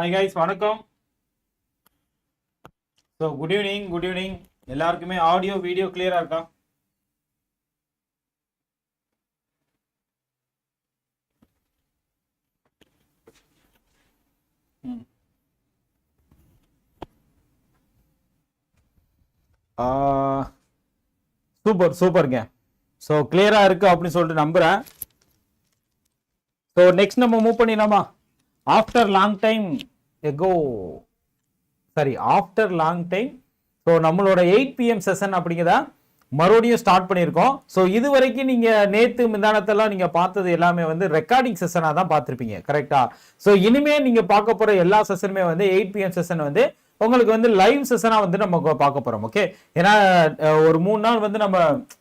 Hi guys வணக்கம். So good evening good evening எல்லாருக்குமே audio video கிளியரா இருக்கா? சூப்பர் சூப்பருங்க. ஸோ கிளியரா இருக்கு அப்படின்னு சொல்லிட்டு நம்புறேன். ஸோ நெக்ஸ்ட் நம்ம மூவ் பண்ணிடலாமா? After long time echo sorry after long time so நம்மளோட எயிட் பிஎம் செஷன் அப்படிங்கிறதா மறுபடியும் ஸ்டார்ட் பண்ணியிருக்கோம். ஸோ இது வரைக்கும் நீங்கள் நேற்று மிந்தானத்தெல்லாம் நீங்கள் பார்த்தது எல்லாமே வந்து ரெக்கார்டிங் செஷனாக தான் பார்த்துருப்பீங்க கரெக்டாக ஸோ இனிமே நீங்கள் பார்க்க போகிற எல்லா செஷனுமே வந்து எயிட் பிஎம் செஷன் வந்து உங்களுக்கு வந்து லைவ் செஷனாக வந்து நம்ம பார்க்க போகிறோம் ஓகே ஏன்னா ஒரு மூணு நாள் வந்து நம்ம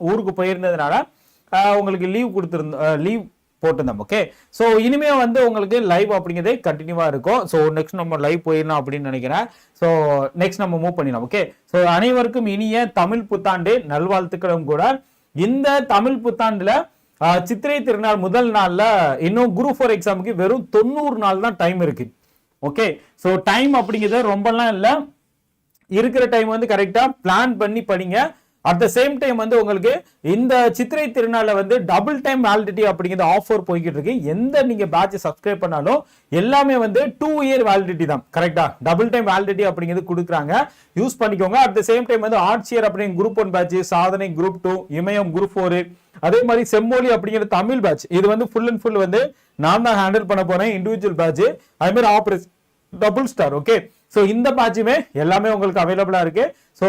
ஊருக்கு போயிருந்ததுனால உங்களுக்கு லீவ் கொடுத்துருந்தோம் லீவ் போட்டிருந்தோம் ஓகே ஸோ இனிமே வந்து உங்களுக்கு லைவ் அப்படிங்கிறதே கண்டினியூவாக இருக்கும். ஸோ நெக்ஸ்ட் நம்ம லைவ் போயிடலாம் அப்படின்னு நினைக்கிறேன். ஸோ நெக்ஸ்ட் நம்ம மூவ் பண்ணிடலாம் ஓகே ஸோ அனைவருக்கும் இனிய தமிழ் புத்தாண்டு நல்வாழ்த்துக்களும் கூட. இந்த தமிழ் புத்தாண்டுல சித்திரை திருநாள் முதல் நாள்ல இன்னும் குரூப் ஃபோர் எக்ஸாமுக்கு வெறும் தொண்ணூறு நாள் தான் டைம் இருக்கு ஓகே ஸோ டைம் அப்படிங்கிறது ரொம்பலாம் இல்லை. இருக்கிற டைம் வந்து கரெக்டாக பிளான் பண்ணி படிங்க. அட் த சேம் டைம் வந்து உங்களுக்கு இந்த சித்திரை திருநாளில் வந்து டபுள் டைம் வேலிடிட்டி அப்படிங்கிற ஆஃபர் போய்கிட்டு இருக்கு. எந்த நீங்க பேட்ச் சப்ஸ்கிரைப் பண்ணாலும் எல்லாமே வந்து டூ இயர் வேலிடிட்டி தான். கரெக்டா டபுள் டைம் வேலிடிட்டி அப்படிங்கிறது கொடுக்குறாங்க. யூஸ் பண்ணிக்கோங்க. அட் த சேம் டைம் வந்து ஆட்சியர் அப்படிங்கிற குரூப் ஒன் பேட்ச் சாதனை குரூப் டூ இமயம் குரூப் ஃபோர் அதே மாதிரி செம்மொழி அப்படிங்கிற தமிழ் பேட்ச் இது வந்து ஃபுல் அண்ட் ஃபுல் வந்து நான் தான் ஹேண்டில் பண்ண போறேன். இண்டிவிஜுவல் பேட்ச் அதே மாதிரி operation double star okay so இந்த பேட்சுமே எல்லாமே உங்களுக்கு அவைலபிளாக இருக்கு. ஸோ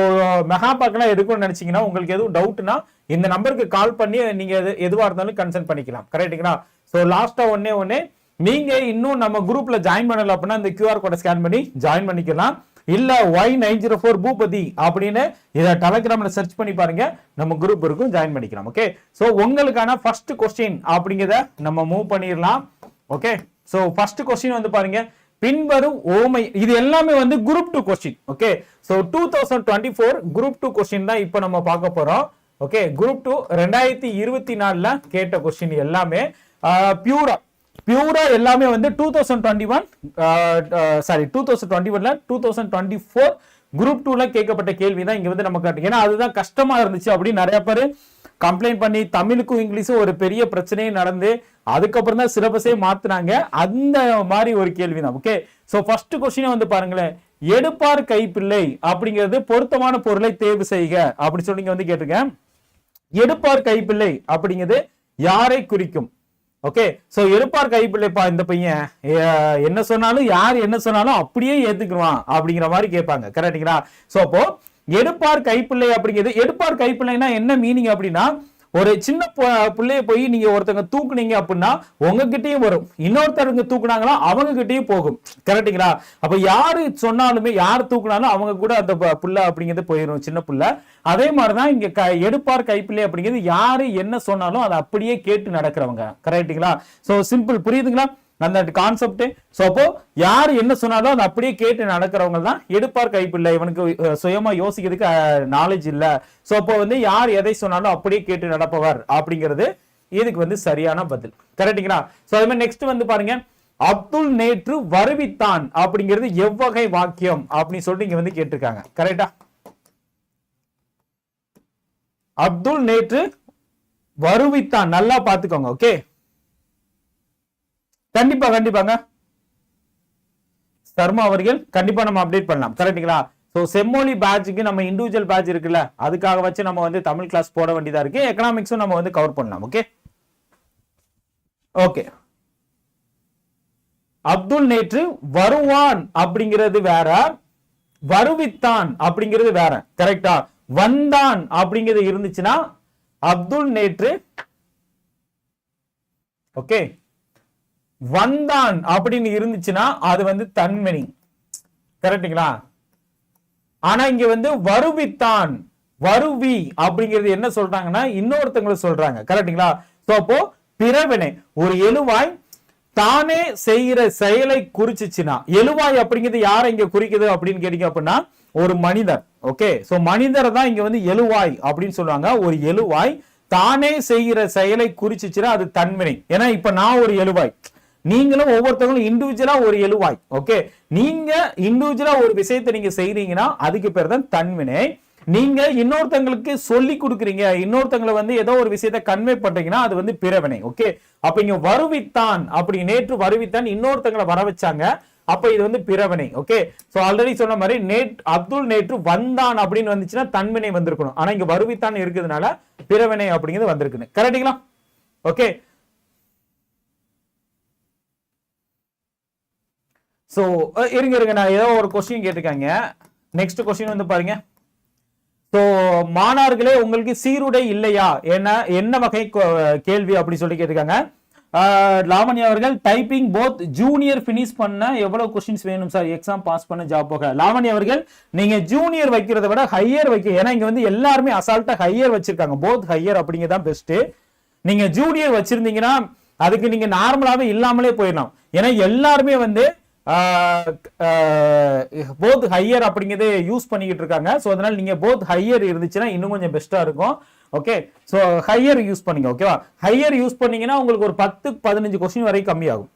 மெகா பேக்லாம் எடுக்கணும்னு நினைச்சீங்கன்னா உங்களுக்கு எதுவும் டவுட்னா இந்த நம்பருக்கு கால் பண்ணி நீங்கள் எது எதுவாக இருந்தாலும் கன்சல்ட் பண்ணிக்கலாம். கரெக்ட்டுங்களா ஸோ லாஸ்ட்டாக ஒன்னே ஒன்னே நீங்கள் இன்னும் நம்ம குரூப்பில் ஜாயின் பண்ணல அப்படின்னா இந்த கியூஆர் கோடை ஸ்கேன் பண்ணி ஜாயின் பண்ணிக்கலாம். இல்லை Y nine zero four Boopathi அப்படின்னு இதை டெலகிராமில் சர்ச் பண்ணி பாருங்க. நம்ம குரூப் இருக்கும் ஜாயின் பண்ணிக்கலாம். ஓகே ஸோ உங்களுக்கான ஃபர்ஸ்ட் கொஸ்டின் அப்படிங்கிறத நம்ம மூவ் பண்ணிடலாம். ஓகே ஸோ ஃபர்ஸ்ட் கொஸ்டின் வந்து பாருங்க. பின்வரும் ஓமை இது எல்லாமே வந்து group two question okay so two thousand twenty four group two question தான் இப்போ நம்ம பார்க்க போறோம் ஓகே குரூப் டூ ரெண்டாயிரத்தி இருபத்தி நாலுல கேட்ட கொஸ்டின் எல்லாமே பியூரா பியூரா எல்லாமே வந்து two thousand twenty one sorry two thousand twenty ஒன்ல two thousand twenty four group டூல கேட்கப்பட்ட கேள்வி தான் இங்க வந்து நமக்கு ஏன்னா அதுதான் கஷ்டமா இருந்துச்சு அப்படின்னு நிறைய பேர் கம்ப்ளைண்ட் பண்ணி தமிழுக்கும் இங்கிலீஷும் ஒரு பெரிய பிரச்சனையும் நடந்து அதுக்கப்புறம் தான் சிலபஸே மாத்துனாங்க. அந்த மாதிரி ஒரு கேள்வி தான் ஓகே ஸோ ஃபர்ஸ்ட் கொஸ்டினே வந்து பாருங்களேன். எடுப்பார் கைப்பிள்ளை அப்படிங்கிறது பொருத்தமான பொருளை தேர்வு செய்க அப்படி சொல்லி வந்து கேட்டிருக்கேன். எடுப்பார் கைப்பிள்ளை அப்படிங்கிறது யாரை குறிக்கும்? ஓகே சோ எடுப்பார் கைப்பிள்ளைப்பா இந்த பையன். என்ன சொன்னாலும் யார் என்ன சொன்னாலும் அப்படியே ஏத்துக்குவான் அப்படிங்கிற மாதிரி கேட்பாங்க. கரெக்டுங்களா சோ அப்போ எடுப்பார் கைப்பிள்ளை அப்படிங்கிறது எடுப்பார் கைப்பிள்ளைனா என்ன மீனிங் அப்படின்னா ஒரு சின்ன பிள்ளைய போய் நீங்க ஒருத்தங்க தூக்குனீங்க அப்படின்னா உங்ககிட்டயும் வரும். இன்னொருத்தருங்க தூக்குனாங்களா அவங்க கிட்டயும் போகும். கரெக்டுங்களா அப்ப யாரு சொன்னாலுமே யார் தூக்குனாலும் அவங்க கூட அந்த ப- புள்ள அப்படிங்கிறது போயிடும் சின்ன புள்ள. அதே மாதிரிதான் இங்க க- எடுப்பார் கைப்பிள்ளை அப்படிங்கிறது யாரு என்ன சொன்னாலும் அதை அப்படியே கேட்டு நடக்கிறவங்க. கரெக்டுங்களா சோ சிம்பிள் புரியுதுங்களா? அந்த கான்செப்ட் ஸோ அப்போ யார் என்ன சொன்னாலும் அதை அப்படியே கேட்டு நடக்கிறவங்க தான் எடுப்பார் கைப்பில்லை இவனுக்கு சுயமா யோசிக்கிறதுக்கு நாலேஜ் இல்லை. ஸோ அப்போ வந்து யார் எதை சொன்னாலும் அப்படியே கேட்டு நடப்பவர் அப்படிங்கிறது இதுக்கு வந்து சரியான பதில். கரெக்டுங்களா ஸோ அது மாதிரி நெக்ஸ்ட் வந்து பாருங்க. அப்துல் நேற்று வருவித்தான் அப்படிங்கிறது எவ்வகை வாக்கியம் அப்படின்னு சொல்லிட்டு இங்க வந்து கேட்டிருக்காங்க. கரெக்டா அப்துல் நேற்று வருவித்தான். நல்லா பாத்துக்கோங்க ஓகே கண்டிப்பா கண்டிப்பாங்க. சர்மா அவர்கள் கண்டிப்பா நம்ம அப்டேட் பண்ணலாம். கரெக்ட்டுங்களா? ஸோ செம்மொழி பேட்சுக்கு நம்ம இண்டிவிஜுவல் பேட்ச் இருக்குல்ல அதுக்காக வச்சு நம்ம வந்து தமிழ் கிளாஸ் போட வேண்டியதா இருக்கு. எக்கனாமிக்ஸும் நம்ம வந்து கவர் பண்ணலாம் ஓகே ஓகே அப்துல் நேற்று வருவான் அப்படிங்கிறது வேற வருவித்தான் அப்படிங்கிறது வேற கரெக்டா வந்தான் அப்படிங்கிறது இருந்துச்சுன்னா அப்துல் நேற்று ஓகே வந்தான் அப்படின்னு இருந்துச்சுன்னா அது வந்து தன்மணி. கரெக்டுங்களா ஆனா இங்க வந்து வருவித்தான் வருவி அப்படிங்கிறது என்ன சொல்றாங்கன்னா இன்னொருத்தவங்களை சொல்றாங்க. கரெக்டுங்களா சோ அப்போ பிறவினை ஒரு எழுவாய் தானே செய்யற செயலை குறிச்சுச்சுன்னா எழுவாய் அப்படிங்கிறது யாரை இங்க குறிக்குது அப்படின்னு கேட்டீங்க அப்படின்னா ஒரு மனிதர். ஓகே? சோ மனிதர் தான் இங்க வந்து எழுவாய் அப்படின்னு சொல்லுவாங்க ஒரு எழுவாய் தானே செய்கிற செயலை குறிச்சுச்சுன்னா அது தன்வினை ஏன்னா இப்ப நான் ஒரு எழுவாய். நீங்களும் ஒவ்வொருத்தவங்களும் இண்டிவிஜுவலா ஒரு எழுவாய் ஓகே நீங்க இண்டிவிஜுவலா ஒரு விஷயத்தை நீங்க செய்றீங்கன்னா அதுக்கு பேர் தான் தன்வினை. நீங்க இன்னொருத்தங்களுக்கு சொல்லி கொடுக்குறீங்க இன்னொருத்தங்களை வந்து ஏதோ ஒரு விஷயத்தை கன்வே பண்றீங்கன்னா அது வந்து பிறவினை ஓகே அப்ப இங்க வருவித்தான் அப்படி நேற்று வருவித்தான் இன்னொருத்தங்களை வர வச்சாங்க அப்ப இது வந்து பிறவினை ஓகே சோ ஆல்ரெடி சொன்ன மாதிரி நேட் அப்துல் நேற்று வந்தான் அப்படின்னு வந்துச்சுன்னா தன்வினை வந்திருக்கணும். ஆனா இங்க வருவித்தான் இருக்கிறதுனால பிறவினை அப்படிங்கிறது வந்திருக்குன்னு. கரெக்டுங்களா ஓகே ஸோ இருங்க இருங்க. நான் ஏதோ ஒரு கொஸ்டின் கேட்டிருக்காங்க. நெக்ஸ்ட் கொஸ்டின் வந்து பாருங்க. ஸோ மாணவர்களே உங்களுக்கு சீருடை இல்லையா? என்ன என்ன வகை கேள்வி அப்படி சொல்லி கேட்டிருக்காங்க. லாவண்யா அவர்கள் டைப்பிங் போத் ஜூனியர் ஃபினிஷ் பண்ண எவ்வளோ கொஸ்டின்ஸ் வேணும் சார் எக்ஸாம் பாஸ் பண்ண ஜாப் போக. லாவண்யா அவர்கள் நீங்கள் ஜூனியர் வைக்கிறத விட ஹையர் வைக்க ஏன்னா இங்கே வந்து எல்லாருமே அசால்ட்டாக ஹையர் வச்சிருக்காங்க. போத் ஹையர் அப்படிங்கதான் பெஸ்ட்டு நீங்கள் ஜூனியர் வச்சிருந்தீங்கன்னா அதுக்கு நீங்கள் நார்மலாகவே இல்லாமலே போயிடலாம். ஏன்னா எல்லாருமே வந்து போத் ஹையர் அப்படிங்கிறது யூஸ் பண்ணிக்கிட்டு இருக்காங்க. ஸோ அதனால நீங்க போத் ஹையர் இருந்துச்சுன்னா இன்னும் கொஞ்சம் பெஸ்ட்டாக இருக்கும். ஓகே ஸோ ஹையர் யூஸ் பண்ணுங்க ஓகேவா ஹையர் யூஸ் பண்ணீங்கன்னா உங்களுக்கு ஒரு பத்து பதினஞ்சு கொஸ்டின் வரைக்கும் கம்மியாகும்.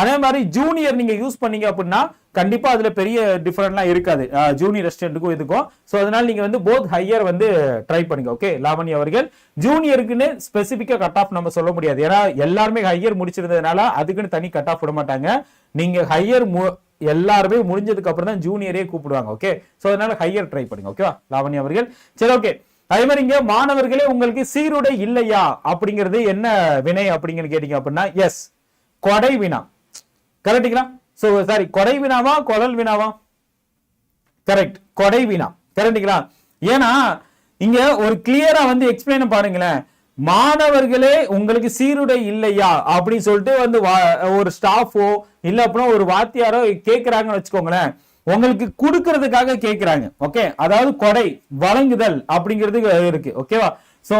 அதே மாதிரி ஜூனியர் நீங்க யூஸ் பண்ணீங்க அப்படின்னா கண்டிப்பா அதுல பெரிய டிஃபரெண்ட்லாம் இருக்காது. ஜூனியர் ரெஸ்டாரண்ட்டுக்கும் இதுக்கும். ஸோ அதனால நீங்க வந்து போத் ஹையர் வந்து ட்ரை பண்ணுங்க ஓகே லாவணி அவர்கள் ஜூனியருக்குன்னு ஸ்பெசிஃபிக்காக கட் ஆஃப் நம்ம சொல்ல முடியாது. ஏன்னா எல்லாருமே ஹையர் முடிச்சிருந்ததுனால அதுக்குன்னு தனி கட் ஆஃப் விட மாட்டாங்க. நீங்கள் ஹையர் எல்லாருமே முடிஞ்சதுக்கு அப்புறம் தான் ஜூனியரே கூப்பிடுவாங்க ஓகே ஸோ அதனால ஹையர் ட்ரை பண்ணுங்க ஓகேவா லாவணி அவர்கள். சரி ஓகே அதே மாதிரி இங்க மாணவர்களே உங்களுக்கு சீருடை இல்லையா? அப்படிங்கிறது என்ன வினை அப்படிங்கன்னு கேட்டீங்க அப்படின்னா எஸ் கொடை வினா. கரெக்டுங்களா ஸோ சாரி கொடை வினாவா குடல் வினாவா? கரெக்ட் கொடை வினா. கரெக்டுங்களா ஏன்னா இங்க ஒரு கிளியரா வந்து எக்ஸ்பிளைன் பாருங்களேன். மாணவர்களே உங்களுக்கு சீருடை இல்லையா? அப்படின்னு சொல்லிட்டு வந்து வா- ஒரு ஸ்டாஃபோ இல்ல அப்படின்னா ஒரு வாத்தியாரோ கேட்கிறாங்கன்னு வச்சுக்கோங்களேன். உங்களுக்கு கொடுக்கறதுக்காக கேட்கிறாங்க ஓகே அதாவது கொடை வழங்குதல் அப்படிங்கிறது இருக்கு ஓகேவா சோ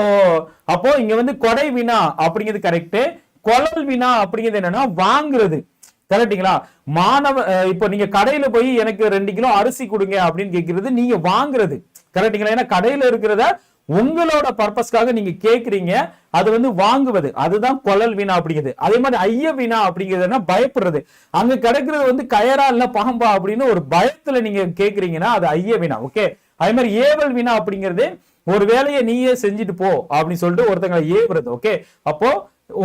அப்போ இங்க வந்து கொடை வினா அப்படிங்கிறது கரெக்ட் கொழல் வினா அப்படிங்கிறது என்னன்னா வாங்குறது. கரெக்டுங்களா மாணவ இப்போ நீங்க கடையில போய் எனக்கு ரெண்டு கிலோ அரிசி கொடுங்க அப்படின்னு கேட்கறது நீங்க வாங்குறது. கரெக்டுங்களா ஏன்னா கடையில இருக்கிறத உங்களோட பர்பஸ்க்காக நீங்க கேட்குறீங்க அது வந்து வாங்குவது. அதுதான் கொழல் வீணா அப்படிங்கிறது அதே மாதிரி ஐய வீணா அப்படிங்கிறதுனா பயப்படுறது. அங்க கிடைக்கிறது வந்து கயரா இல்ல பாம்பா அப்படின்னு ஒரு பயத்துல நீங்க கேக்குறீங்கன்னா அது ஐய வீணா ஓகே அதே மாதிரி ஏவல் வீணா அப்படிங்கிறது ஒரு வேலையை நீயே செஞ்சுட்டு போ அப்படின்னு சொல்லிட்டு ஒருத்தங்களை ஏவுறது ஓகே அப்போ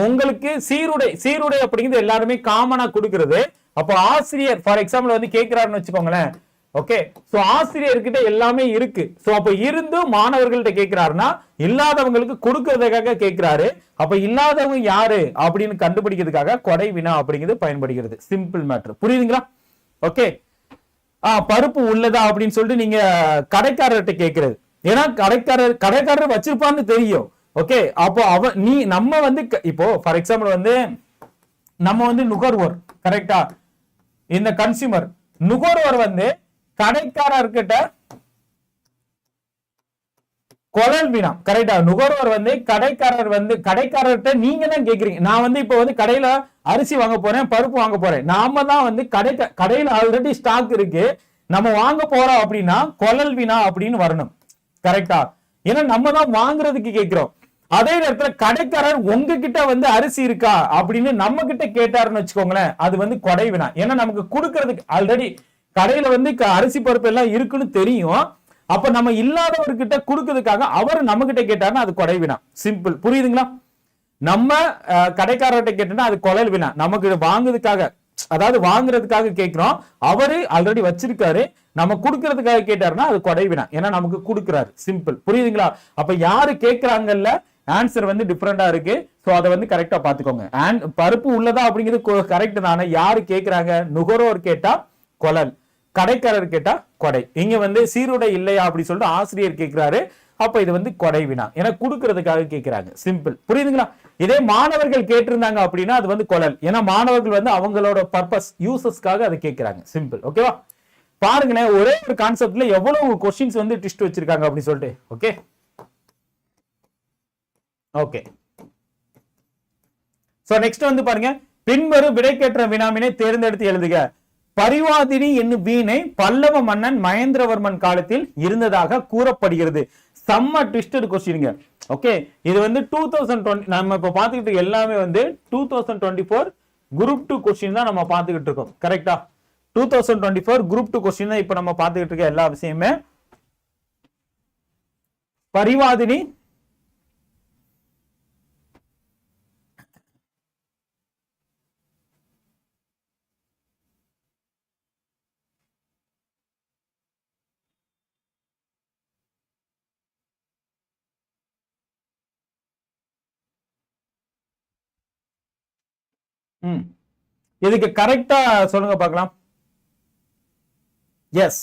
உங்களுக்கு சீருடை சீருடை அப்படிங்கிறது எல்லாருமே காமனா கொடுக்கறது. அப்போ ஆசிரியர் ஃபார் எக்ஸாம்பிள் வந்து கேட்கிறாருன்னு வச்சுக்கோங்களேன். ஓகே ஸோ ஆசிரியர்கிட்ட எல்லாமே இருக்கு. ஸோ அப்போ இருந்து மாணவர்கள்ட்ட கேட்கிறாருன்னா இல்லாதவங்களுக்கு கொடுக்கறதுக்காக கேட்கிறாரு அப்ப இல்லாதவங்க யாரு அப்படின்னு கண்டுபிடிக்கிறதுக்காக கொடை வினா அப்படிங்கிறது பயன்படுகிறது. சிம்பிள் மேட்டர் புரியுதுங்களா? ஓகே ஆ பருப்பு உள்ளதா அப்படின்னு சொல்லிட்டு நீங்க கடைக்காரர்கிட்ட கேட்கறது ஏன்னா கடைக்காரர் கடைக்காரர் வச்சிருப்பான்னு தெரியும். ஓகே அப்போ அவ நீ நம்ம வந்து க- இப்போ ஃபார் எக்ஸாம்பிள் வந்து நம்ம வந்து நுகர்வோர் கரெக்டா இந்த கன்சியூமர் நுகர்வோர் வந்து கடைக்காரர்கிட்ட குழல் வீணா. கரெக்டா நுகர்வோர் வந்து கடைக்காரர் வந்து கடைக்காரர்கிட்ட நீங்க தான் கேக்குறீங்க. நான் வந்து இப்போ வந்து கடையில அரிசி வாங்க போறேன் பருப்பு வாங்க போறேன். நாம தான் வந்து கடை கடையில ஆல்ரெடி ஸ்டாக் இருக்கு. நம்ம வாங்க போறோம் அப்படின்னா குழல் வீணா அப்படின்னு வரணும். கரெக்டா ஏன்னா நம்ம தான் வாங்குறதுக்கு கேக்குறோம். அதே நேரத்துல கடைக்காரர் உங்ககிட்ட வந்து அரிசி இருக்கா அப்படின்னு நம்ம கிட்ட கேட்டாருன்னு வச்சுக்கோங்களேன். அது வந்து கொடை வினா ஏன்னா நமக்கு கொடுக்கறதுக்கு ஆல்ரெடி கடையில வந்து க- அரிசி பருப்பு எல்லாம் இருக்குன்னு தெரியும். அப்ப நம்ம இல்லாதவர்கிட்ட கொடுக்கறதுக்காக அவர் நம்ம கிட்ட கேட்டாருன்னா அது கொடை வினா. சிம்பிள் புரியுதுங்களா? நம்ம கடைக்காரர்கிட்ட கேட்டோம்னா அது கொலை வினா. நமக்கு வாங்குறதுக்காக. அதாவது வாங்குறதுக்காக கேட்கிறோம். அவரு ஆல்ரெடி வச்சிருக்காரு. நம்ம கொடுக்கறதுக்காக கேட்டாருன்னா அது கொடை வினா. ஏன்னா நமக்கு கொடுக்குறாரு. சிம்பிள் புரியுதுங்களா? அப்ப யாரு கேட்கறாங்கல்ல ஆன்சர் வந்து டிஃப்ரெண்டா இருக்கு. ஸோ அதை வந்து கரெக்டா பாத்துக்கோங்க And பருப்பு உள்ளதா அப்படிங்கிறது கரெக்ட் தானே. யாரு கேட்கறாங்க? நுகர்வோர் கேட்டா கொலல். கடைக்காரர் கேட்டா கொடை. இங்க வந்து சீருடை இல்லையா அப்படி சொல்லிட்டு ஆசிரியர் கேட்கிறாரு அப்ப இது வந்து கொடை வினா. ஏன்னா கொடுக்கறதுக்காக கேக்குறாங்க. சிம்பிள் புரியுதுங்களா? இதே மாணவர்கள் கேட்டிருந்தாங்க அப்படின்னா அது வந்து கொழல் ஏன்னா மாணவர்கள் வந்து அவங்களோட பர்பஸ் யூசஸ்க்காக அதை கேக்குறாங்க. சிம்பிள் ஓகேவா பாருங்களேன் ஒரே ஒரு கான்செப்ட்ல எவ்வளவு கொஸ்டின்ஸ் வந்து டிஸ்ட் வச்சிருக்காங்க அப்படின்னு சொல்லிட்டு. ஓகே ஓகே சோ நெக்ஸ்ட் வந்து பாருங்க. பின்வரும் விடைக்கேற்ற வினாமினை தேர்ந்தெடுத்து எழுதுக. பரிவாதினி என்னும் வீணை பல்லவ மன்னன் மகேந்திரவர்மன் காலத்தில் இருந்ததாக கூறப்படுகிறது. செம்ம ட்விஸ்டட் கொஸ்டினுங்க ஓகே இது வந்து டூ தௌசண்ட் டுவெண்ட்டி நம்ம இப்போ பார்த்துக்கிட்டு எல்லாமே வந்து two thousand twenty four group two question தான் நம்ம பார்த்துக்கிட்டு இருக்கோம். கரெக்டா two thousand twenty four group two question தான் இப்போ நம்ம பார்த்துக்கிட்டு இருக்க எல்லா விஷயமே. பரிவாதினி ம். இதுக்கு கரெக்டா சொல்லுங்க பார்க்கலாம். எஸ்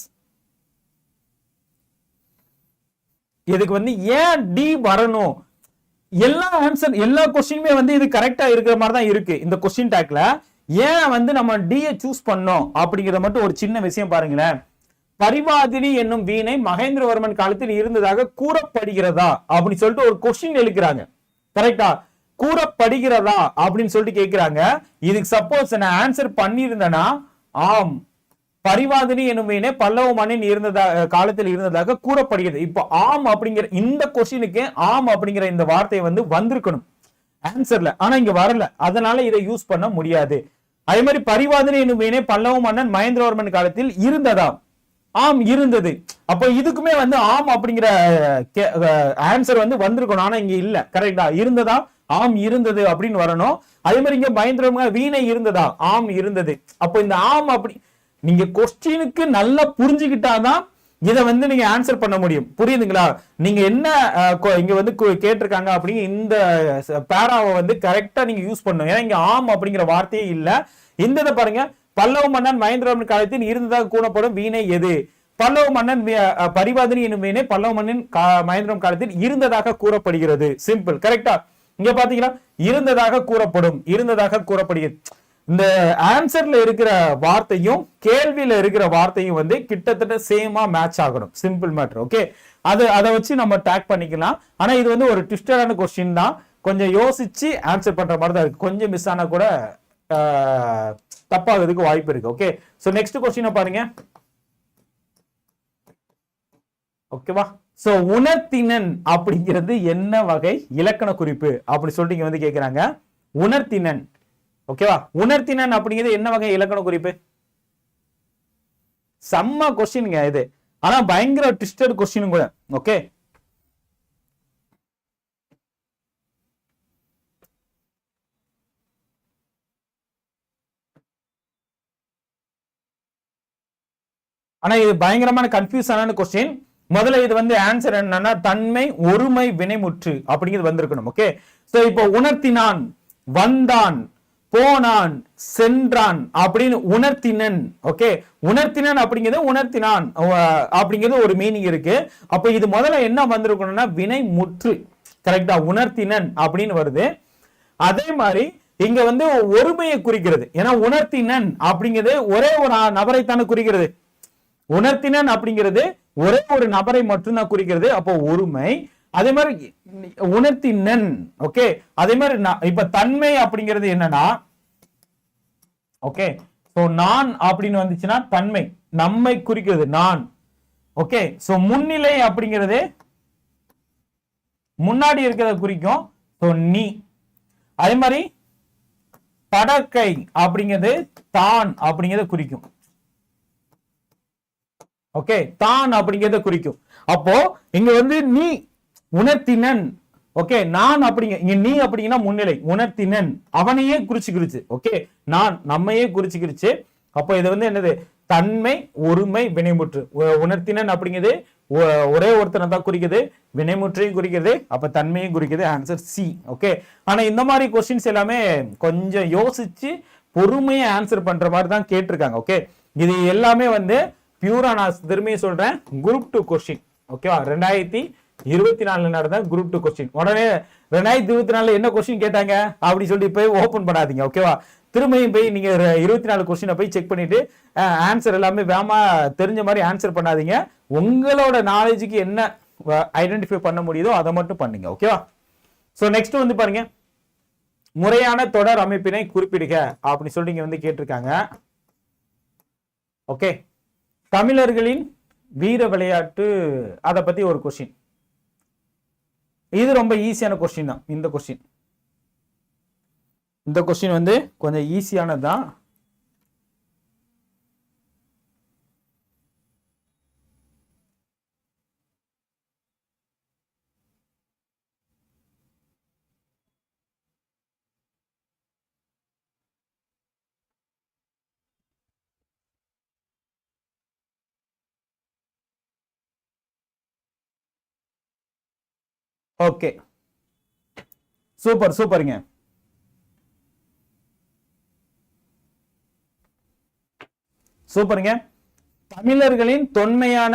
இதுக்கு வந்து ஏன் டி வரணும்? எல்லா ஆன்சர் எல்லா கொஸ்டினுமே வந்து இது கரெக்டா இருக்கிற மாதிரி தான் இருக்கு. இந்த கொஸ்டின் டேக்ல ஏன் வந்து நம்ம டியை சூஸ் பண்ணோம்? அப்படிங்கறத மட்டும் ஒரு சின்ன விஷயம் பாருங்களேன். பரிவாதினி என்னும் வீணை மகேந்திரவர்மன் காலத்தில் இருந்ததாக கூறப்படுகிறதா? அப்படின்னு சொல்லிட்டு ஒரு கொஸ்டின் எழுக்கிறாங்க. கரெக்டா கூறப்படுகிறதா அப்படின்னு சொல்லிட்டு கேட்கிறாங்க இதுக்கு சப்போஸ் நான் ஆன்சர் பண்ணியிருந்தேன்னா ஆம் பரிவாதினி என்னும் பல்லவ மன்னன் இருந்ததா காலத்தில் இருந்ததாக கூறப்படுகிறது. இப்போ ஆம் அப்படிங்கிற இந்த கொஸ்டினுக்கு ஆம் அப்படிங்கிற இந்த வார்த்தை வந்து வந்திருக்கணும். ஆன்சர்ல ஆனா இங்க வரல. அதனால இதை யூஸ் பண்ண முடியாது. அதே மாதிரி பரிவாதனை என்னும் பல்லவ மன்னன் மகேந்திரவர்மன் காலத்தில் இருந்ததா ஆம் இருந்தது. அப்போ இதுக்குமே வந்து ஆம் அப்படிங்கிற ஆன்சர் வந்து வந்திருக்கணும். ஆனா இங்க இல்ல. கரெக்டா இருந்ததா? ஆம் இருந்தது அப்படின்னு வரணும். அதே மாதிரி இங்க மகேந்திரவர்மன் வீணை இருந்ததா? ஆம் இருந்தது. அப்போ இந்த ஆம் அப்படி நீங்க கொஸ்டினுக்கு நல்லா புரிஞ்சுக்கிட்டாதான் இதை வந்து நீங்க ஆன்சர் பண்ண முடியும். புரியுதுங்களா? நீங்க என்ன இங்க வந்து கேட்டிருக்காங்க அப்படிங்க இந்த பேராவை வந்து கரெக்டா நீங்க யூஸ் பண்ணணும். ஏன்னா இங்க ஆம் அப்படிங்கிற வார்த்தையே இல்ல. இந்த இதை பாருங்க. பல்லவ மன்னன் மகேந்திரவன் காலத்தில் இருந்ததாக கூறப்படும் வீணை எது? பல்லவ மன்னன் வி- பரிவாதினி என்னும் வீணை பல்லவ மன்னன் மகேந்திரம் காலத்தில் இருந்ததாக கூறப்படுகிறது. சிம்பிள் கரெக்டா இங்க பாத்தீங்கன்னா இருந்ததாக கூறப்படும். இருந்ததாக கூறப்படுகிறது இந்த ஆன்சர்ல இருக்கிற வார்த்தையும் கேள்வியில இருக்கிற வார்த்தையும் வந்து கிட்டத்தட்ட சேமா மேட்ச் ஆகணும். சிம்பிள் மேட்டர் ஓகே அது அதை வச்சு நம்ம டேக் பண்ணிக்கலாம். ஆனா இது வந்து ஒரு ட்விஸ்டடான கொஸ்டின் தான். கொஞ்சம் யோசிச்சு ஆன்சர் பண்ற மாதிரி தான் இருக்கு. கொஞ்சம் மிஸ் ஆனா கூட தப்பாகிறதுக்கு வாய்ப்பு இருக்கு ஓகே சோ நெக்ஸ்ட் கொஸ்டினை பாருங்க. ஓகேவா சோ உணர்த்தினன் அப்படிங்கிறது என்ன வகை? இலக்கண குறிப்பு அப்படி சொல்லிட்டு இங்க வந்து கேக்குறாங்க. உணர்த்தினன். ஓகேவா உணர்த்தினன் அப்படிங்கிறது என்ன வகை? இலக்கண குறிப்பு. செம்ம கொஸ்டின்ங்க இது. ஆனா பயங்கர ட்விஸ்டட் கொஸ்டின் கூட. ஓகே ஆனா இது பயங்கரமான கன்ஃபியூஷனான கொஸ்டின் முதல்ல இது வந்து ஆன்சர் என்னன்னா தன்மை ஒருமை வினைமுற்று அப்படிங்கிறது வந்திருக்கணும் ஓகே சோ இப்போ உணர்த்தினான் வந்தான் போனான் சென்றான் அப்படின்னு உணர்த்தினன் ஓகே உணர்த்தினன் அப்படிங்கிறது உணர்த்தினான் அப்படிங்கிறது ஒரு மீனிங் இருக்கு. அப்ப இது முதல்ல என்ன வந்திருக்கணும்னா வினை முற்று கரெக்டா உணர்த்தினன் அப்படின்னு வருது. அதே மாதிரி இங்க வந்து ஒருமையை குறிக்கிறது. ஏன்னா உணர்த்தினன் அப்படிங்கிறது ஒரே ஒரு நபரைத்தானே குறிக்கிறது. உணர்த்தினன் அப்படிங்கிறது ஒரே ஒரு நபரை மட்டும்தான் குறிக்கிறது. அப்போ ஒருமை. அதே மாதிரி உணர்த்தினன். ஓகே அதே மாதிரி இப்ப தன்மை அப்படிங்கிறது என்னன்னா ஓகே சோ நான் அப்படின்னு வந்துச்சுன்னா தன்மை. நம்மை குறிக்கிறது நான். ஓகே சோ முன்னிலை அப்படிங்கிறது முன்னாடி இருக்கிறத குறிக்கும். சோ நீ. அதே மாதிரி படக்கை அப்படிங்கிறது தான் அப்படிங்கிறத குறிக்கும். ஓகே தான் அப்படிங்கிறத குறிக்கும். அப்போ இங்க வந்து நீ உணர்த்தினன். ஓகே நான் அப்படிங்க இங்க நீ அப்படிங்கன்னா முன்னிலை. உணர்த்தினன். அவனையே குறிச்சுக்கிருச்சு. ஓகே நான் நம்மையே குறிச்சுக்கிருச்சு. அப்போ இது வந்து என்னது? தன்மை ஒருமை வினைமுற்று. உணர்த்தினன் அப்படிங்கிறது ஒ- ஒரே ஒருத்தனை தான் குறிக்குது. வினைமுற்றையும் குறிக்கிறது அப்ப தன்மையும் குறிக்குது. ஆன்சர் சி ஓகே ஆனா இந்த மாதிரி கொஸ்டின்ஸ் எல்லாமே கொஞ்சம் யோசிச்சு பொறுமையை ஆன்சர் பண்ற மாதிரி தான் கேட்டிருக்காங்க. ஓகே இது எல்லாமே வந்து பியூரா நான் திரும்பியும் சொல்றேன். குரூப் டூ கொஸ்டின் ஓகேவா ரெண்டாயிரத்தி இருபத்தி நாலுல நடந்த குரூப் டூ கொஸ்டின் உடனே ரெண்டாயிரத்தி இருபத்தி நாலுல என்ன கொஸ்டின் கேட்டாங்க? அப்படி சொல்லி போய் ஓபன் பண்ணாதீங்க. ஓகேவா திரும்பியும் போய் நீங்க இருபத்தி நாலு கொஸ்டினை போய் செக் பண்ணிட்டு ஆன்சர் எல்லாமே வேமா தெரிஞ்ச மாதிரி ஆன்சர் பண்ணாதீங்க. உங்களோட நாலேஜுக்கு என்ன ஐடென்டிஃபை பண்ண முடியுதோ அதை மட்டும் பண்ணுங்க. ஓகேவா ஸோ நெக்ஸ்ட் வந்து பாருங்க. முறையான தொடர் அமைப்பினை குறிப்பிடுக. அப்படின்னு சொல்லி இங்க வந்து கேட்டிருக்காங்க. ஓகே தமிழர்களின் வீர விளையாட்டு அதை பத்தி ஒரு கொஷின் இது ரொம்ப ஈஸியான கொஸ்டின் தான். இந்த கொஸ்டின் இந்த கொஸ்டின் வந்து கொஞ்சம் ஈஸியானது தான் ஓகே. சூப்பர் சூப்பருங்க. சூப்பருங்க. தமிழர்களின் தொன்மையான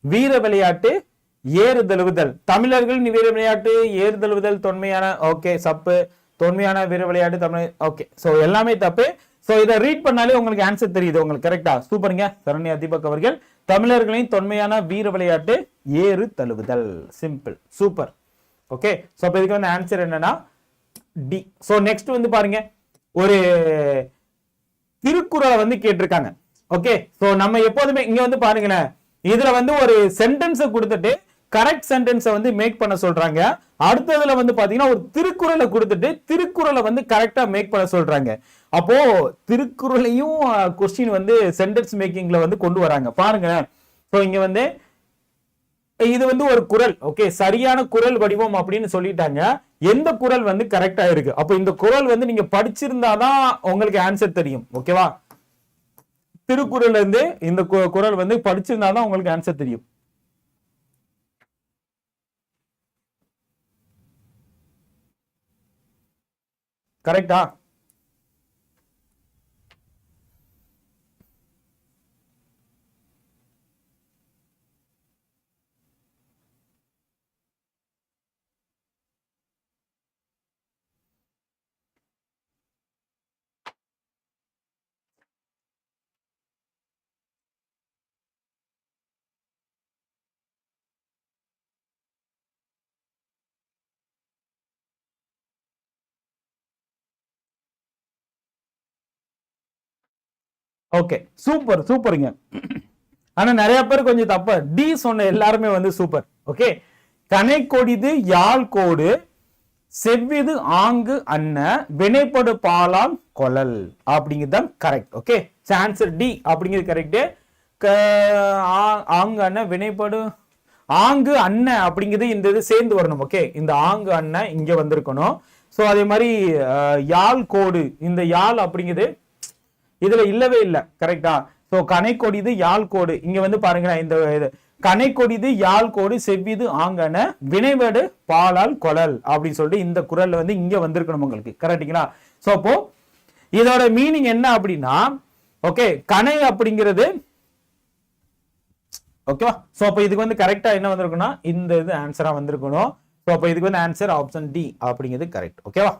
வீர விளையாட்டு ஏறுதழுவுதல். தமிழர்களின் வீர விளையாட்டு ஏறுதழுவுதல் தொன்மையான ஓகே சப்பு. தொன்மையான வீர விளையாட்டு தமிழ் ஓகே. சோ எல்லாமே தப்பு. சோ இதை ரீட் பண்ணாலே உங்களுக்கு ஆன்சர் தெரியுது உங்களுக்கு கரெக்டா சூப்பருங்க. சரண்யா தீபக் அவர்கள் தமிழர்களின் தொன்மையான வீர விளையாட்டு ஏறு தழுவுதல் சிம்பிள் சூப்பர். ஓகே ஸோ அப்போ இதுக்கு வந்து ஆன்சர் என்னன்னா டி ஸோ நெக்ஸ்ட் வந்து பாருங்க. ஒரு திருக்குறளை வந்து கேட்டிருக்காங்க. ஓகே ஸோ நம்ம எப்போதுமே இங்க வந்து பாருங்களேன். இதுல வந்து ஒரு சென்டென்ஸை கொடுத்துட்டு கரெக்ட் சென்டென்ஸை வந்து மேக் பண்ண சொல்றாங்க. அடுத்ததுல வந்து பாத்தீங்கன்னா ஒரு திருக்குறளை கொடுத்துட்டு திருக்குறளை வந்து கரெக்டா மேக் பண்ண சொல்றாங்க. அப்போ திருக்குறளையும் கொஸ்டின் வந்து சென்டென்ஸ் மேக்கிங்ல வந்து கொண்டு வராங்க. பாருங்க ஸோ இங்க வந்து இது வந்து ஒரு குரல் ஓகே சரியான குரல் வடிவம் அப்படின்னு சொல்லிட்டாங்க. எந்த குரல் வந்து கரெக்டா இருக்கு? அப்போ இந்த குரல் வந்து நீங்க படிச்சிருந்தாதான் உங்களுக்கு ஆன்சர் தெரியும் ஓகேவா திருக்குறள் இருந்து இந்த கு- குரல் வந்து படிச்சிருந்தாதான் உங்களுக்கு ஆன்சர் தெரியும். கரெக்டா ஓகே சூப்பர் சூப்பருங்க ஆனா நிறைய பேர் கொஞ்சம் தப்ப. டி சொன்ன எல்லாருமே வந்து சூப்பர் ஓகே கனை கொடிது யாழ் கோடு செவ்விது ஆங்கு அன்ன வினைப்படு பாலால் கொழல். அப்படிங்கிறது தான் கரெக்ட் ஓகே ஆன்சர் டி அப்படிங்கிறது கரெக்டு ஆங்கு அண்ண வினைப்படு ஆங்கு அண்ணன் அப்படிங்கிறது இந்த இது சேர்ந்து வரணும். ஓகே இந்த ஆங்கு அண்ணன் இங்க வந்திருக்கணும். ஸோ அதே மாதிரி யாழ் கோடு இந்த யாழ் அப்படிங்கிறது இதுல இல்லவே இல்லை. கரெக்டா ஸோ கனைக்கொடிது யாழ் கோடு. இங்க வந்து பாருங்களேன் இந்த இது. கனைக்கொடிது யாழ் கோடு செவ்விது ஆங்கன வினைவேடு பாலால் கொழல் அப்படின்னு சொல்லிட்டு இந்த குரல்ல வந்து இங்க வந்திருக்கணும் உங்களுக்கு. கரெக்டுங்களா ஸோ அப்போ இதோட மீனிங் என்ன அப்படின்னா ஓகே கனை அப்படிங்கிறது ஓகேவா ஸோ அப்போ இதுக்கு வந்து கரெக்டா என்ன வந்திருக்குன்னா இந்த இது ஆன்சரா வந்திருக்கணும். ஸோ அப்போ இதுக்கு வந்து ஆன்சர் ஆப்ஷன் டி அப்படிங்கிறது கரெக்ட் ஓகேவா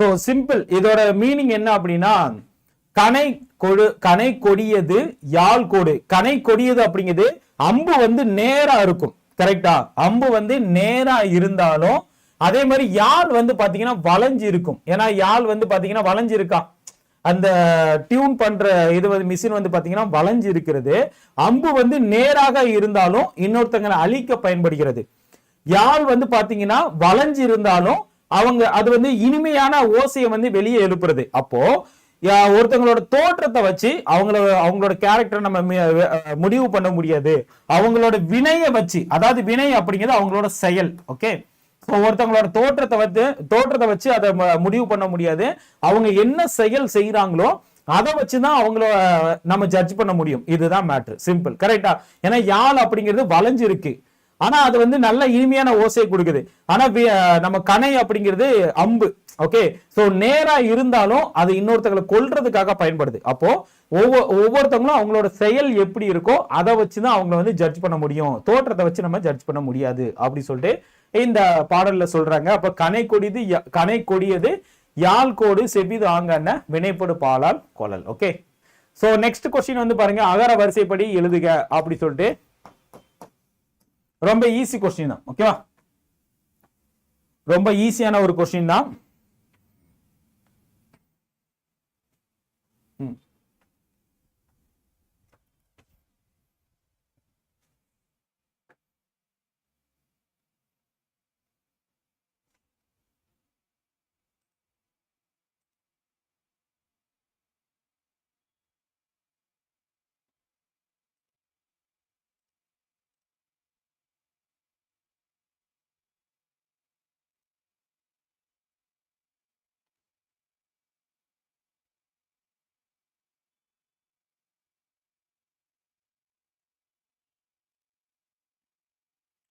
ஸோ சிம்பிள் இதோட மீனிங் என்ன அப்படின்னா கனை கொடு கனை கொடியது யாழ் கொடு. கனை கொடியது அப்படிங்கிறது அம்பு வந்து நேரா இருக்கும். கரெக்டா அம்பு வந்து நேரா இருந்தாலும் அதே மாதிரி யாழ் வந்து பாத்தீங்கன்னா வளைஞ்சு இருக்கும். ஏன்னா யாழ் வந்து பாத்தீங்கன்னா வளைஞ்சு இருக்கா? அந்த டியூன் பண்ற இது வந்து மிஷின் வந்து பாத்தீங்கன்னா வளைஞ்சு இருக்கிறது. அம்பு வந்து நேராக இருந்தாலும் இன்னொருத்தங்களை அழிக்க பயன்படுகிறது. யாழ் வந்து பாத்தீங்கன்னா வளைஞ்சு இருந்தாலும் அவங்க அது வந்து இனிமையான ஓசையை வந்து வெளியே எழுப்புறது. அப்போ ஒருத்தவங்களோட ஒருத்தங்களோட தோற்றத்தை வச்சு அவங்கள அவங்களோட கேரக்டரை நம்ம மி- முடிவு பண்ண முடியாது. அவங்களோட வினையை வச்சு அதாவது வினை அப்படிங்கிறது அவங்களோட செயல் ஓகே ஒருத்தவங்களோட தோற்றத்தை வந்து தோற்றத்தை வச்சு அதை முடிவு பண்ண முடியாது. அவங்க என்ன செயல் செய்யறாங்களோ அதை வச்சுதான் அவங்கள நம்ம ஜட்ஜ் பண்ண முடியும். இதுதான் மேட்ரு சிம்பிள் கரெக்டா ஏன்னா யாழ் அப்படிங்கிறது வளைஞ்சிருக்கு. ஆனா அது வந்து நல்ல இனிமையான ஓசையை கொடுக்குது. ஆனா நம்ம கனை அப்படிங்கிறது அம்பு. ஓகே? சோ நேரா இருந்தாலும் அது இன்னொருத்தங்களை கொல்றதுக்காக பயன்படுது. அப்போ ஒவ்வொரு ஒவ்வொருத்தவங்களும் அவங்களோட செயல் எப்படி இருக்கோ அதை வச்சுதான் அவங்கள வந்து ஜட்ஜ் பண்ண முடியும். தோற்றத்தை வச்சு நம்ம ஜட்ஜ் பண்ண முடியாது அப்படி சொல்லிட்டு இந்த பாடல்ல சொல்றாங்க. அப்ப கனை கொடிது ய- கனை கொடியது யாழ் கோடு செவ்விது ஆங்கன்ன வினைப்படு பாலால் கொலல் ஓகே? சோ நெக்ஸ்ட் கொஸ்டின் வந்து பாருங்க. அகர வரிசைப்படி எழுதுக அப்படி சொல்லிட்டு ரொம்ப ஈஸி கொஸ்டின் தான் ஓகேவா ரொம்ப ஈஸியான ஒரு கொஸ்டின் தான்.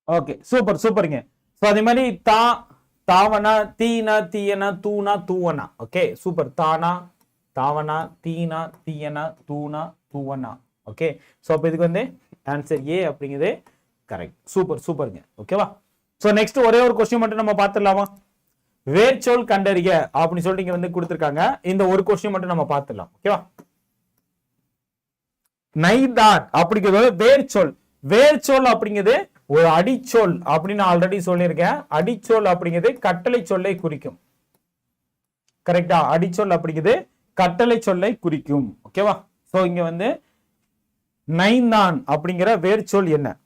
ஓகே சூப்பர் சூப்பருங்க. ஸோ அதே மாதிரி தா தாவனா தீனா தீயனா தூணா தூவனா. Okay super. தானா தாவனா தீனா தீயனா தூணா தூவனா. ஓகே ஸோ அப்போ இதுக்கு வந்து ஆன்சர் ஏ அப்படிங்கிறது கரெக்ட் சூப்பர் சூப்பருங்க. ஓகேவா? ஸோ நெக்ஸ்ட் ஒரே ஒரு கொஸ்டின் மட்டும் நம்ம பார்த்துடலாமா? வேர்ச்சொல் கண்டறிய அப்படின்னு சொல்லிட்டு இங்க வந்து கொடுத்துருக்காங்க. இந்த ஒரு கொஸ்டின் மட்டும் நம்ம பார்த்துடலாம். ஓகேவா? நைதான் அப்படிங்கிறது வேர்ச்சொல். வேர்ச்சொல் அப்படிங்கிறது ஒரு அடிச்சொல் அப்படின்னு ஆல்ரெடி சொல்லியிருக்கேன். அடிச்சொல் அப்படிங்கிறது கட்டளை சொல்லை குறிக்கும். கரெக்டா அடிச்சொல் அப்படிங்கிறது கட்டளை சொல்லை குறிக்கும். ஓகேவா சோ இங்க வந்து நைந்தான் அப்படிங்கிற வேர்ச்சொல் என்ன?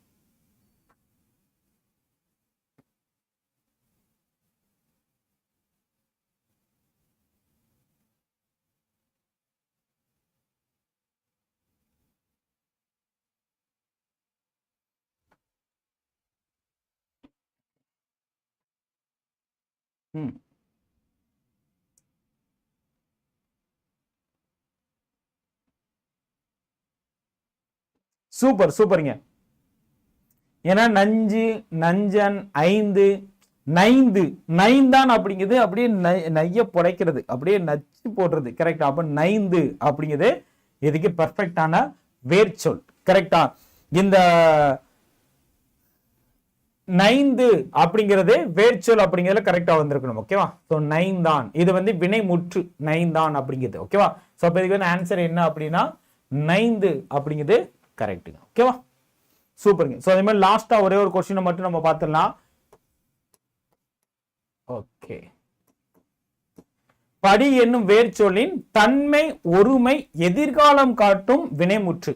ம் சூப்பர் சூப்பருங்க ஏன்னா நஞ்சு நஞ்சன் ஐந்து நைந்து. நைந்தான் அப்படிங்கிறது அப்படியே நைய புடைக்கிறது. அப்படியே நச்சு போடுறது. கரெக்டா அப்ப நைந்து அப்படிங்கிறது இதுக்கு பெர்ஃபெக்டான வேர்ச்சொல். கரெக்டா இந்த நைந்து அப்படிங்கிறது வேர்ச்சொல் அப்படிங்கிறதுல கரெக்டாக வந்திருக்கணும் ஓகேவா ஸோ நைந்தான். இது வந்து வினை முற்று நைந்தான் அப்படிங்கிறது ஓகேவா ஸோ அப்போ இதுக்கு வந்து ஆன்சர் என்ன அப்படின்னா நைந்து அப்படிங்கிறது கரெக்டுங்க ஓகேவா சூப்பருங்க ஸோ அதே மாதிரி லாஸ்ட்டாக ஒரே ஒரு கொஸ்டினை மட்டும் நம்ம பார்த்துடலாம். ஓகே படி என்னும் வேர்ச்சொல்லின் தன்மை ஒருமை எதிர்காலம் காட்டும் வினைமுற்று.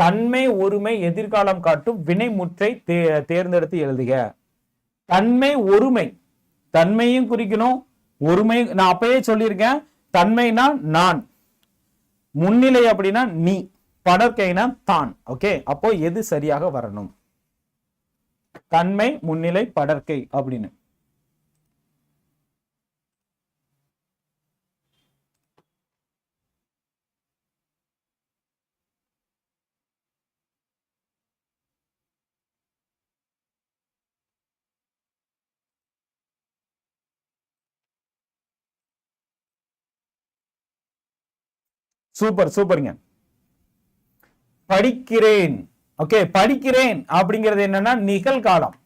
தன்மை ஒருமை எதிர்காலம் காட்டும் வினைமுற்றை தே- தேர்ந்தெடுத்து எழுதுக. தன்மை ஒருமை. தன்மையும் குறிக்கணும். ஒருமை நான் அப்பயே சொல்லியிருக்கேன். தன்மைனா நான். முன்னிலை அப்படின்னா நீ. படற்கைனா தான். ஓகே? அப்போ எது சரியாக வரணும்? தன்மை முன்னிலை படற்கை அப்படின்னு. சூப்பர் சூப்பருங்க. படிக்கிறேன். ஓகே படிக்கிறேன் அப்படிங்கிறது என்னன்னா நிகழ்காலம்.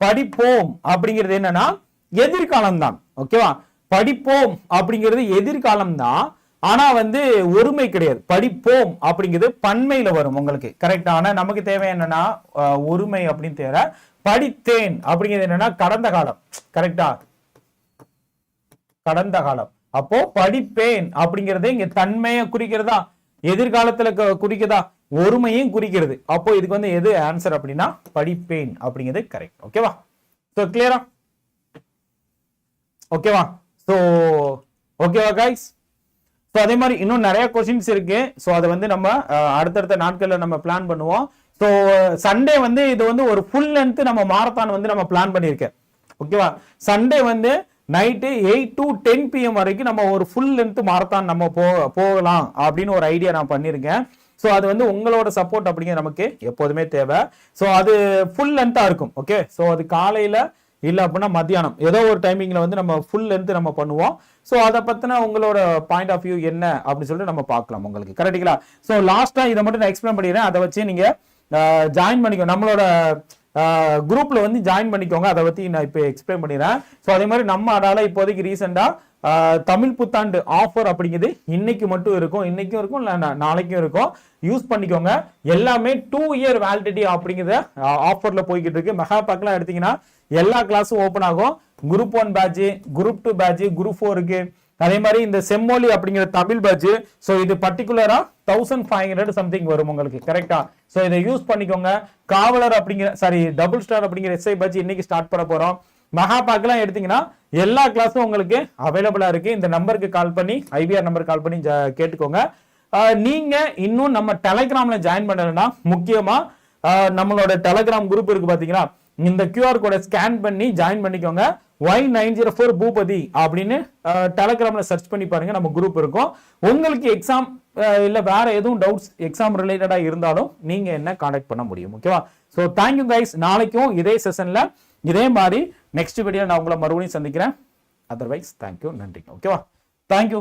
படிப்போம் அப்படிங்கிறது என்னன்னா எதிர்காலம் தான் ஓகேவா? படிப்போம் அப்படிங்கிறது எதிர்காலம் தான் ஆனா வந்து ஒருமை கிடையாது. படிப்போம் அப்படிங்கிறது பண்மையில வரும் உங்களுக்கு. கரெக்ட் ஆனா நமக்கு தேவை என்னன்னா ஒருமை அப்படின்னு தேவை படித்தேன் அப்படிங்கிறது என்னன்னா கடந்த காலம். கரெக்டா கடந்த காலம். அப்போ படிப்பேன் அப்படிங்கறதே இங்க தன்மையை குறிக்கிறதா? எதிர்காலத்துல குறிக்கிறதா? ஒருமையும் குறிக்கிறது. அப்போ இதுக்கு வந்து எது ஆன்சர் அப்படின்னா படிப்பேன் அப்படிங்கிறது கரெக்ட் ஓகேவா ஸோ கிளியரா ஓகேவா ஸோ ஓகேவா கைஸ் ஸோ அதே மாதிரி இன்னும் நிறைய கொஸ்டின்ஸ் இருக்கு. ஸோ அதை வந்து நம்ம அடுத்தடுத்த நாட்களில் நம்ம பிளான் பண்ணுவோம். ஸோ சண்டே வந்து இது வந்து ஒரு ஃபுல் லென்த் நம்ம மாரத்தான் வந்து நம்ம பிளான் பண்ணியிருக்கேன். ஓகேவா சண்டே வந்து night eight to ten PM வரைக்கும் நம்ம ஒரு ஃபுல் லென்த் மாரத்தான் நம்ம போ போகலாம் அப்படின்னு ஒரு ஐடியா நான் பண்ணியிருக்கேன். ஸோ அது வந்து உங்களோட சப்போர்ட் அப்படிங்கிற நமக்கு எப்போதுமே தேவை. ஸோ அது ஃபுல் லென்த்தாக இருக்கும் ஓகே ஸோ அது காலையில் இல்லை அப்படின்னா மத்தியானம். ஏதோ ஒரு டைமிங்கில் வந்து நம்ம ஃபுல் லென்த் நம்ம பண்ணுவோம். ஸோ அதை பற்றின உங்களோட பாயிண்ட் ஆஃப் வியூ என்ன அப்படின்னு சொல்லிட்டு நம்ம பார்க்கலாம் உங்களுக்கு. கரெக்டுங்களா ஸோ லாஸ்ட்டாக இதை மட்டும் நான் எக்ஸ்பிளைன் பண்ணிடுறேன். அதை வச்சு நீங்கள் ஜாயின் பண்ணிக்கோ. நம்மளோட குரூப்பில் வந்து ஜாயின் பண்ணிக்கோங்க. அதை பற்றி நான் இப்போ எக்ஸ்பிளைன் பண்ணிடுறேன். ஸோ அதே மாதிரி நம்ம அடால இப்போதைக்கு ரீசெண்டாக தமிழ் புத்தாண்டு ஆஃபர் அப்படிங்கிறது இன்னைக்கு மட்டும் இருக்கும். இன்னைக்கும் இருக்கும் இல்லை நாளைக்கும் இருக்கும். யூஸ் பண்ணிக்கோங்க. எல்லாமே டூ இயர் வேலிடிட்டி அப்படிங்கிறத ஆஃபரில் போய்கிட்டு இருக்கு. மெகா பேக்லாம் எடுத்தீங்கன்னா எல்லா கிளாஸும் ஓப்பன் ஆகும். Group one batch group two batch group ஃபோருக்கு அதே மாதிரி இந்த செம்மொழி அப்படிங்கிற தமிழ் பட்ஜு ஸோ இது பர்டிகுலரா தௌசண்ட் ஃபைவ் ஹண்ட்ரட் சம்திங் வரும் உங்களுக்கு கரெக்டா ஸோ இதை யூஸ் பண்ணிக்கோங்க. காவலர் அப்படிங்கிற சாரி டபுள் ஸ்டார் அப்படிங்கிற எஸ்ஐ பட்ஜ் இன்னைக்கு ஸ்டார்ட் பண்ண போறோம். மகா பாக்கெல்லாம் எடுத்தீங்கன்னா எல்லா கிளாஸும் உங்களுக்கு அவைலபிளா இருக்கு. இந்த நம்பருக்கு கால் பண்ணி ஐபிஆர் நம்பர் கால் பண்ணி கேட்டுக்கோங்க. நீங்க இன்னும் நம்ம டெலகிராம்ல ஜாயின் பண்ணலன்னா முக்கியமா நம்மளோட டெலகிராம் குரூப் இருக்கு பாத்தீங்களா? இந்த கியூஆர் கோடை ஸ்கேன் பண்ணி ஜாயின் பண்ணிக்கோங்க. Y nine zero four Boopathi அப்படின்னு டெலகிராமில் சர்ச் பண்ணி பாருங்கள் நம்ம குரூப் இருக்கும். உங்களுக்கு எக்ஸாம் இல்லை வேறு எதுவும் டவுட்ஸ் எக்ஸாம் ரிலேட்டடாக இருந்தாலும் நீங்கள் என்ன காண்டாக்ட் பண்ண முடியும் ஓகேவா ஸோ தேங்க்யூ கைஸ் நாளைக்கும் இதே செஷனில் இதே மாதிரி நெக்ஸ்ட் வீடியோ நான் உங்களை மறுபடியும் சந்திக்கிறேன். அதர்வைஸ் தேங்க்யூ நன்றி ஓகேவா தேங்க்யூ